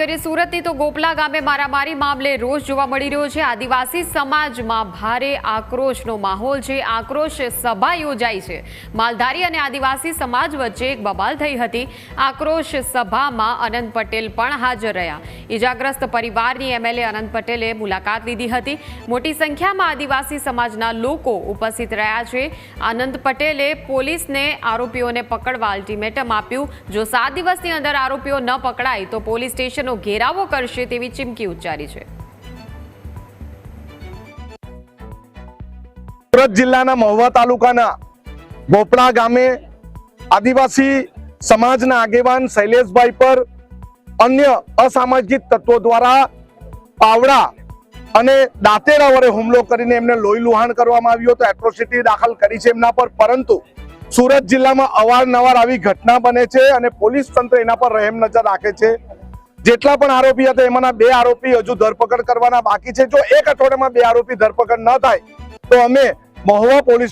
કરીએ સુરતની તો ગોપલા ગામે મારામારી મામલે રોષ જોવા મળી રહ્યો છે. આદિવાસી સમાજમાં ભારે આક્રોશનો માહોલ છે. આક્રોશ સભા યોજાઈ છે. માલધારી અને આદિવાસી સમાજ વચ્ચે એક બબાલ થઈ હતી. આક્રોશ સભામાં અનંત પટેલ પણ હાજર રહ્યા. ઈજાગ્રસ્ત પરિવારની એમએલએ અનંત પટેલે મુલાકાત લીધી હતી. મોટી સંખ્યામાં આદિવાસી સમાજના લોકો ઉપસ્થિત રહ્યા છે. અનંત પટેલે પોલીસને આરોપીઓને પકડવા અલ્ટિમેટમ આપ્યું. જો સાત દિવસની અંદર આરોપીઓ ન પકડાય તો પોલીસ સ્ટેશનનો ઘેરાવો કરશે તેવી ચીમકી ઉચ્ચારી છે. સુરત જિલ્લાના મહુવા તાલુકાના ગોપડા ગામે આદિવાસી સમાજના આગેવાન શૈલેષભાઈ પર અન્ય અસામાજિક તત્વો દ્વારા પાવડા અને દાંતેરા વડે હુમલો કરીને એમને લોહી લુહાણ કરવામાં આવ્યું હતું. એટ્રોસિટી દાખલ કરી છે એમના પર, પરંતુ સુરત જિલ્લામાં અવારનવાર આવી ઘટના બને છે અને પોલીસ તંત્ર એના પર રહેમ નજર રાખે છે. જેટલા પણ આરોપી હતા, એમાંના બે આરોપી હજુ ધરપકડ કરવાના બાકી છે. જો એક અઠવાડિયામાં બે આરોપી ધરપકડ ન થાય, તો અમે મહુવા પોલીસ